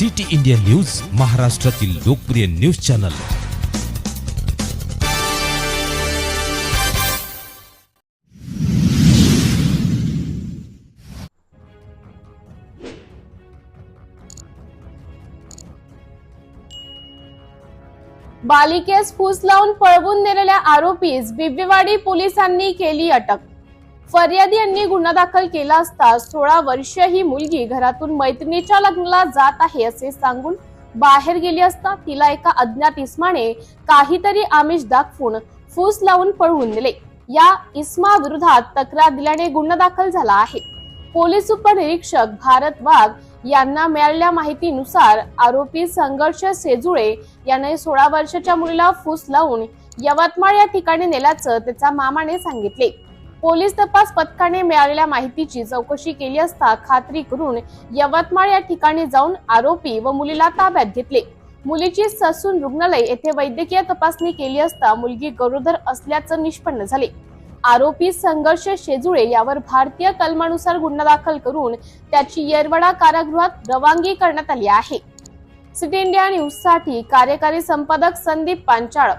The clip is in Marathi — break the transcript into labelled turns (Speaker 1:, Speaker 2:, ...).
Speaker 1: सिटी इंडिया न्यूज महाराष्ट्रातील लोकप्रिय न्यूज चॅनल.
Speaker 2: बालिकेस फूस लावून पळवून नेलेल्या आरोपीस बिबवेवाडी पोलिसांनी केली अटक. फर्यादी यांनी गुन्हा दाखल केला असता सोळा वर्ष ही मुलगी घरातून मैत्रिणीच्या लग्नाला जात आहे असे सांगून बाहेर गेली असता तिला एका अज्ञात इस्माने काहीतरी आमिष दाखवून फूस लावून पळवून नेले या इस्मा विरोधात तक्रार दिल्याने गुन्हा दाखल झाला आहे. पोलीस उपनिरीक्षक भारत वाघ यांना मिळालेल्या माहितीनुसार आरोपी संघर्ष सेजुळे याने सोळा वर्षाच्या मुलीला फूस लावून यवतमाळ या ठिकाणी नेल्याचं त्याच्या मामाने सांगितले. पोलीस तपास पथकाने मिळालेल्या माहितीची चौकशी केली असता खात्री करून यवतमाळ या ठिकाणी जाऊन आरोपी व मुलीला ताब्यात घेतले. मुलीची ससून रुग्णालय येथे वैद्यकीय तपासणी केली असता मुलगी गरोदर असल्याचं निष्पन्न झाले. आरोपी संघर्ष शेजुळे यावर भारतीय कलमानुसार गुन्हा दाखल करून त्याची येरवडा कारागृहात रवानगी करण्यात आली आहे. सिटी इंडिया न्यूजसाठी कार्यकारी संपादक संदीप पांचाळ